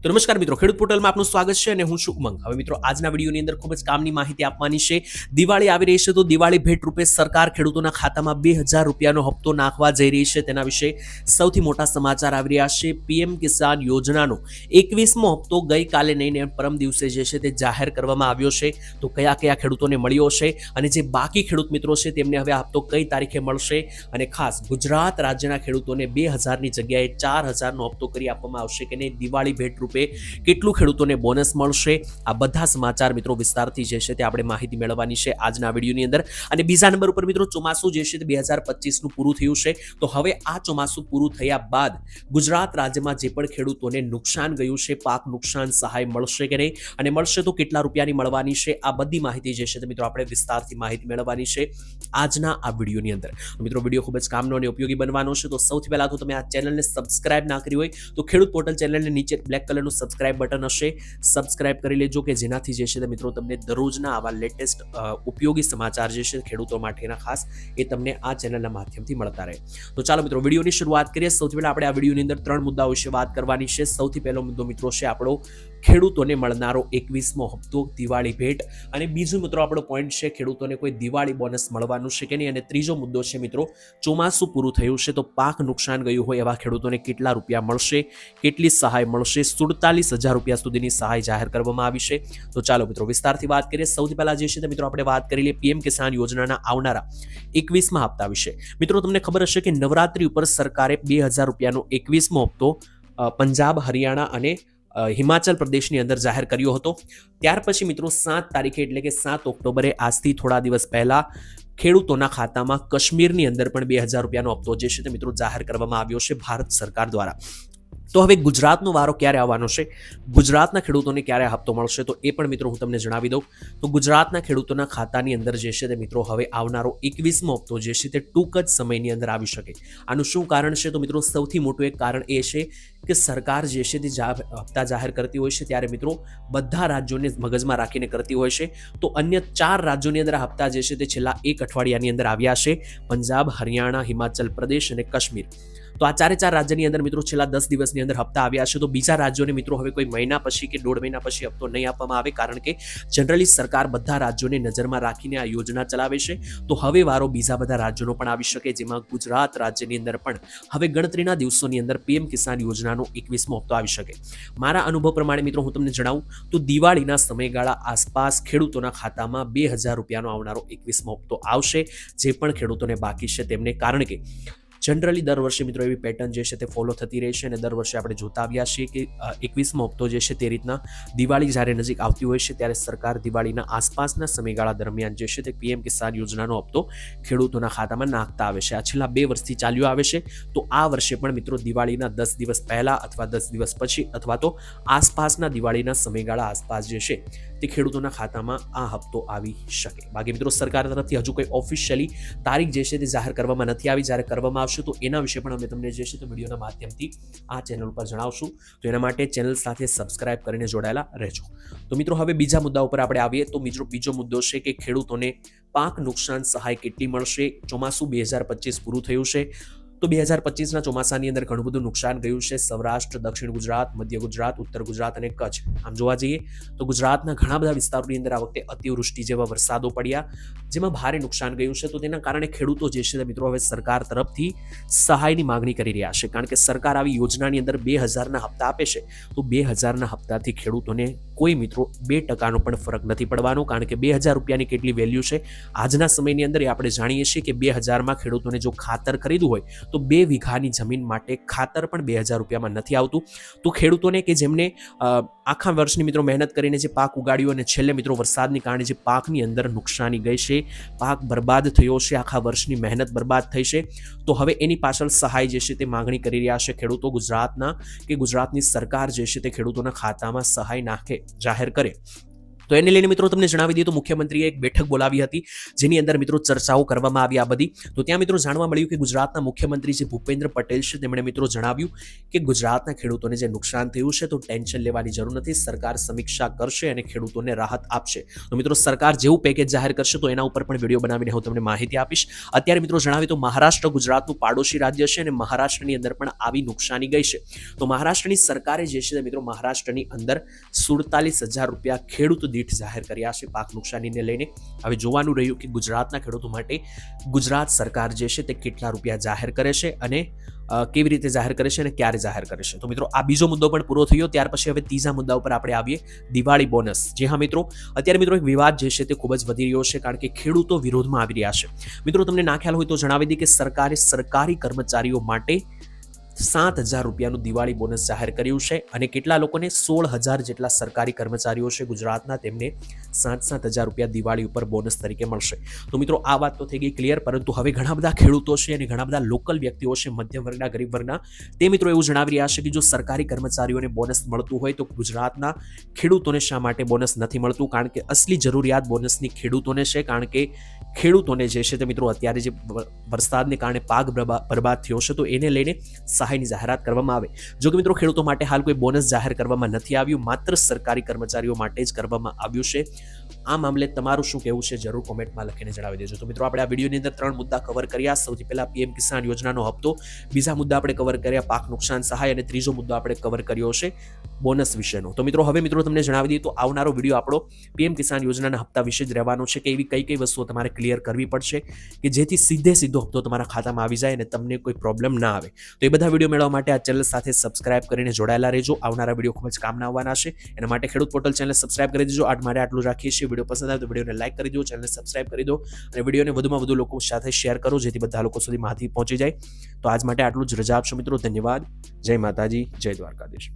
તો નમસ્કાર મિત્રો, ખેડૂત પોર્ટલમાં આપનું સ્વાગત છે અને હું છું હવે મિત્રો, આજના વિડીયોની અંદર ખૂબ જ કામની માહિતી આપવાની છે. દિવાળી આવી રહી છે તો દિવાળી ભેટ રૂપે સરકાર ખેડૂતોના ખાતામાં બે હજાર રૂપિયાનો હપ્તો નાખવા જઈ રહી છે. તેના વિશે સૌથી મોટા સમાચાર આવી રહ્યા છે. પીએમ કિસાન યોજનાનો એકવીસમો હપ્તો ગઈકાલે નહીં પરમ દિવસે જે છે તે જાહેર કરવામાં આવ્યો છે. તો કયા કયા ખેડૂતોને મળ્યો છે અને જે બાકી ખેડૂત મિત્રો છે તેમને હવે હપ્તો કઈ તારીખે મળશે? અને ખાસ ગુજરાત રાજ્યના ખેડૂતોને બે હજારની જગ્યાએ ચાર હજારનો હપ્તો કરી આપવામાં આવશે કે નહીં? દિવાળી ભેટ રૂપે કેટલું ખેડૂતોને બોનસ મળશે? આ બધા સમાચાર મિત્રો વિસ્તારથી જે છે તે આપણે માહિતી મેળવવાની છે આજના વિડીયોની અંદર. અને બીજા નંબર ઉપર મિત્રો ચોમાસું જે છે તે બે હજાર પચીસનું પૂરું થયું છે. તો હવે આ ચોમાસું પૂરું થયા બાદ ગુજરાત રાજ્યમાં જે પણ ખેડૂતોને નુકસાન ગયું છે, પાક નુકસાન સહાય મળશે કે નહીં? અને મળશે તો કેટલા રૂપિયાની મળવાની છે? આ બધી માહિતી જે છે તે મિત્રો આપણે વિસ્તારથી માહિતી મેળવવાની છે આજના આ વિડીયોની અંદર. મિત્રો વીડિયો ખૂબ જ કામનો અને ઉપયોગી બનવાનો છે. તો સૌથી પહેલા તો તમે આ ચેનલને સબસ્ક્રાઇબ ના કરી હોય તો ખેડૂત પોર્ટલ ચેનલને નીચે બ્લેક કલરનું સબસ્ક્રાઇબ બટન હશે. સબસ્ક્રાઇબ કરી લેજો કે જેનાથી જે છે તે મિત્રો તમને દરરોજના આવા લેટેસ્ટ ઉપયોગી સમાચાર જે છે ખેડૂતો માટેના ખાસ એ તમને આ ચેનલના માધ્યમથી મળતા રહે. તો ચાલો મિત્રો, વિડીયોની શરૂઆત કરીએ. સૌથી પહેલાં આપણે આ વિડીયોની અંદર ત્રણ મુદ્દાઓ વિશે વાત કરવાની છે. સૌથી પહેલો મુદ્દો મિત્રો છે આપણો ખેડૂતોને મળનારો એકવીસમો હપ્તો, દિવાળી ભેટ. અને બીજો મિત્રો આપણો પોઈન્ટ છે, ખેડૂતોને કોઈ દિવાળી બોનસ મળવાનું છે કે નહીં? અને ત્રીજો મુદ્દો છે મિત્રો, ચોમાસું પૂરું થયું છે તો પાક નુકસાન ગયું હોય એવા ખેડૂતોને કેટલા રૂપિયા મળશે? કેટલી સહાય મળશે? સુડતાલીસ હજાર રૂપિયા સુધીની સહાય જાહેર કરવામાં આવી છે. તો ચાલો મિત્રો, વિસ્તારથી વાત કરીએ. સૌથી પહેલા જે છે તે મિત્રો, આપણે વાત કરી લઈએ પીએમ કિસાન યોજનાના આવનારા એકવીસમાં હપ્તા વિશે. મિત્રો, તમને ખબર હશે કે નવરાત્રી ઉપર સરકારે બે હજાર રૂપિયાનો એકવીસમો હપ્તો પંજાબ, હરિયાણા અને હિમાચલ પ્રદેશની અંદર જાહેર કર્યો હતો. ત્યાર પછી મિત્રો સાત તારીખે એટલે કે સાત ઓક્ટોબરે આજથી થોડા દિવસ પહેલા ખેડૂતોના ખાતામાં કાશ્મીરની અંદર પણ બે હજાર રૂપિયાનો હપ્તો જે છે તે મિત્રો જાહેર કરવામાં આવ્યો છે ભારત સરકાર દ્વારા. તો હવે ગુજરાતનો વારો ક્યારે આવવાનો છે? ગુજરાતના ખેડૂતોને ક્યારે હપ્તો મળશે? તો એ પણ મિત્રો હું તમને જણાવી દઉં. તો ગુજરાતના ખેડૂતોના ખાતાની અંદર જે છે તે મિત્રો હવે આવનારો એકવીસમો હપ્તો જે છે તે ટૂંક જ સમયની અંદર આવી શકે. આનું શું કારણ છે? તો મિત્રો સૌથી મોટું એક કારણ એ છે કે સરકાર જે છે તે હપ્તા જાહેર કરતી હોય છે, ત્યારે મિત્રો બધા રાજ્યોને મગજમાં રાખીને કરતી હોય છે. તો અન્ય ચાર રાજ્યોની અંદર હપ્તા જે છે તે છેલ્લા એક અઠવાડિયાની અંદર આવ્યા છે. પંજાબ, હરિયાણા, હિમાચલ પ્રદેશ અને કાશ્મીર. તો આ ચારે ચાર રાજ્યની અંદર મિત્રો છેલ્લા દસ દિવસની અંદર હપ્તા આવ્યા છે. તો બીજા રાજ્યોને મિત્રો હવે કોઈ મહિના પછી કે દોઢ મહિના પછી હપ્તો નહીં આપવામાં આવે, કારણ કે જનરલી સરકાર બધા રાજ્યોને નજરમાં રાખીને આ યોજના ચલાવે છે. તો હવે વારો બીજા બધા રાજ્યોનો પણ આવી શકે, જેમાં ગુજરાત રાજ્યની અંદર પણ. હવે ગણતરીના દિવસોની અંદર પીએમ કિસાન યોજનાનો એકવીસમો હપ્તો આવી શકે. મારા અનુભવ પ્રમાણે મિત્રો હું તમને જણાવું તો દિવાળીના સમયગાળા આસપાસ ખેડૂતોના ખાતામાં બે હજાર રૂપિયાનો આવનારો એકવીસમો હપ્તો આવશે. જે પણ ખેડૂતોને બાકી છે તેમને, કારણ કે જનરલી દર વર્ષે મિત્રો એવી પેટર્ન જે છે તે ફોલો થતી રહે છે અને દર વર્ષે આપણે જોતા આવ્યા છીએ કે એકવીસમો હપ્તો જે છે તે રીતના દિવાળી જ્યારે નજીક આવતી હોય છે ત્યારે સરકાર દિવાળીના આસપાસના સમયગાળા દરમિયાન જે છે તે પીએમ કિસાન યોજનાનો હપ્તો ખેડૂતોના ખાતામાં નાખતા આવે છે. આ છેલ્લા બે વર્ષથી ચાલ્યો આવે છે. તો આ વર્ષે પણ મિત્રો દિવાળીના દસ દિવસ પહેલાં અથવા દસ દિવસ પછી અથવા તો આસપાસના દિવાળીના સમયગાળા આસપાસ જે છે તે ખેડૂતોના ખાતામાં આ હપ્તો આવી શકે. બાકી મિત્રો સરકાર તરફથી હજુ કોઈ ઓફિશિયલી તારીખ જે છે તે જાહેર કરવામાં નથી આવી. જ્યારે કરવામાં આવશે તો એના વિશે પણ અમે તમને જે છે તે વિડીયોના માધ્યમથી આ ચેનલ ઉપર જણાવશું. તો એના માટે ચેનલ સાથે સબસ્ક્રાઇબ કરીને જોડાયેલા રહેજો. તો મિત્રો, હવે બીજા મુદ્દા ઉપર આપણે આવીએ. તો મિત્રો, બીજો મુદ્દો છે કે ખેડૂતોને પાક નુકસાન સહાય કેટલી મળશે? ચોમાસું બે હજાર પચીસ પૂરું થયું છે. તો બે હજાર પચીસના ચોમાસાની અંદર ઘણું બધું નુકસાન ગયું છે. સૌરાષ્ટ્ર, દક્ષિણ ગુજરાત, મધ્ય ગુજરાત, ઉત્તર ગુજરાત અને કચ્છ. આમ જોવા જઈએ તો ગુજરાતના ઘણા બધા વિસ્તારોની અંદર આ વખતે અતિવૃષ્ટિ જેવા વરસાદો પડ્યા, જેમાં ભારે નુકસાન ગયું છે. તો તેના કારણે ખેડૂતો જે છે મિત્રો હવે સરકાર તરફથી સહાયની માગણી કરી રહ્યા છે. કારણ કે સરકાર આવી યોજનાની અંદર બે હજારના હપ્તા આપે છે. તો બે હજારના હપ્તાથી ખેડૂતોને કોઈ મિત્રો બે ટકાનો પણ ફરક નથી પડવાનો, કારણ કે બે હજાર રૂપિયાની કેટલી વેલ્યુ છે? આજના સમયની અંદર આપણે જાણીએ છીએ કે બે હજારમાં ખેડૂતોને જો ખાતર ખરીદવું હોય, તો બે વીઘાની જમીન માટે ખાતર પણ બે હજાર રૂપિયામાં નથી આવતું. તો ખેડૂતોને કે જેમને આખા વર્ષની મિત્રો મહેનત કરીને જે પાક ઉગાડ્યો અને છેલ્લે મિત્રો વરસાદની કારણે જે પાકની અંદર નુકસાની ગઈ છે, પાક બરબાદ થયો છે, આખા વર્ષની મહેનત બરબાદ થઈ છે. તો હવે એની પાછળ સહાય જે છે તે માગણી કરી રહ્યા છે ખેડૂતો ગુજરાતના કે ગુજરાતની સરકાર જે છે તે ખેડૂતોના ખાતામાં સહાય નાખે, જાહેર કરે. તો એને લઈને મિત્રો તમને જણાવી દઈએ તો મુખ્યમંત્રીએ એક બેઠક બોલાવી હતી, જેની અંદર મિત્રો ચર્ચાઓ કરવામાં આવી આ બધી. તો ત્યાં મિત્રો જાણવા મળ્યું કે ગુજરાતના મુખ્યમંત્રી જે ભૂપેન્દ્ર પટેલ છે, તેમણે મિત્રો જણાવ્યું કે ગુજરાતના ખેડૂતોને જે નુકસાન થયું છે, તો ટેન્શન લેવાની જરૂર નથી, સરકાર સમીક્ષા કરશે અને ખેડૂતોને રાહત આપશે. તો મિત્રો સરકાર જેવું પેકેજ જાહેર કરશે, તો એના ઉપર પણ વીડિયો બનાવીને હું તમને માહિતી આપીશ. અત્યારે મિત્રો જણાવી તો મહારાષ્ટ્ર ગુજરાતનું પાડોશી રાજ્ય છે અને મહારાષ્ટ્રની અંદર પણ આવી નુકસાની ગઈ છે. તો મહારાષ્ટ્રની સરકારે જે છે મિત્રો મહારાષ્ટ્રની અંદર સુડતાલીસ હજાર રૂપિયા ખેડૂત દીઠ જાહેર કર્યા છે પાક નુકસાનીને લઈને. હવે જોવાનું રહ્યું કે ગુજરાતના ખેડૂતો માટે ગુજરાત સરકાર જે છે તે કેટલા રૂપિયા જાહેર કરે છે અને કેવી રીતે જાહેર કરે છે અને ક્યારે જાહેર કરે છે. તો મિત્રો, આ બીજો મુદ્દો પણ પૂરો થયો. ત્યાર પછી હવે ત્રીજા મુદ્દા ઉપર આપણે આવીએ. દિવાળી બોનસ જે હા, મિત્રો. અત્યારે મિત્રો, એક વિવાદ જે છે તે ખૂબ જ વધી રહ્યો છે કારણ કે ખેડૂતો વિરોધમાં આવી રહ્યા છે. મિત્રો, તમને ના ખ્યાલ હોય તો જણાવી દઈએ કે સરકારે સરકારી કર્મચારીઓ માટે સાત હજાર રૂપિયાનું દિવાળી બોનસ જાહેર કર્યું છે અને કેટલા લોકોને સોળ હજાર જેટલા સરકારી કર્મચારીઓ છે ગુજરાતના તેમને સાત સાત હજાર રૂપિયા દિવાળી ઉપર બોનસ તરીકે મળશે. તો મિત્રો, આ વાત તો થઈ ગઈ ક્લિયર, પરંતુ હવે ઘણા બધા ખેડૂતો છે અને ઘણા બધા લોકલ વ્યક્તિઓ છે, મધ્યમ વર્ગના, ગરીબ વર્ગના, તે મિત્રો એવું જણાવી રહ્યા છે કે જો સરકારી કર્મચારીઓને બોનસ મળતું હોય તો ગુજરાતના ખેડૂતોને શા માટે બોનસ નથી મળતું? કારણ કે અસલી જરૂરિયાત બોનસની ખેડૂતોને છે, કારણ કે ખેડૂતોને જે છે તે મિત્રો અત્યારે જે વરસાદને કારણે પાક બરબાદ થયો છે, તો એને લઈને સહાયની જાહેરાત કરવામાં આવે. જો કે મિત્રો ખેડૂતો માટે હાલ કોઈ બોનસ જાહેર કરવામાં નથી આવ્યું, માત્ર સરકારી કર્મચારીઓ માટે જ કરવામાં આવ્યું છે. આ મામલે તમારું શું કહેવું છે, જરૂર કોમેન્ટમાં લખીને જણાવી દેજો. તો મિત્રો આપણે આ વિડીયોની અંદર ત્રણ મુદ્દા કવર કર્યા. સૌથી પહેલાં પીએમ કિસાન યોજનાનો હપ્તો, બીજા મુદ્દા આપણે કવર કર્યા પાક નુકસાન સહાય અને ત્રીજો મુદ્દો આપણે કવર કર્યો છે બોનસ વિશેનો. તો મિત્રો હવે મિત્રો તમને જણાવી દઈએ તો આવનારો વીડિયો આપણો પીએમ કિસાન યોજનાના હપ્તા વિશે જ રહેવાનો છે કે એવી કઈ કઈ વસ્તુઓ તમારે ક્લિયર કરવી પડશે કે જેથી સીધે સીધો હપ્તો તમારા ખાતામાં આવી જાય અને તમને કોઈ પ્રોબ્લેમ ના આવે. તો એ બધા વીડિયો મેળવવા માટે આ ચેનલ સાથે સબસ્ક્રાઇબ કરીને જોડાયેલા રહેજો. આવનારા વીડિયો ખૂબ જ કામના આવવાના છે. એના માટે ખેડૂત પોર્ટલ ચેનલ સબસ્ક્રાઇબ કરી દેજો. આજ માટે આટલું રાખીએ છીએ. વીડિયો પસંદ આવે તો વિડીયોને લાઇક કરી દો ચેનલને સબસ્ક્રાઇબ કરી દો અને વિડીયોને વધુમાં વધુ લોકો સાથે શેર કરો જેથી બધા લોકો સુધી માહિતી પહોંચી જાય. તો આજ માટે આટલું જ. રજા આપશો મિત્રો. ધન્યવાદ. જય માતાજી. જય દ્વારકાધીશ.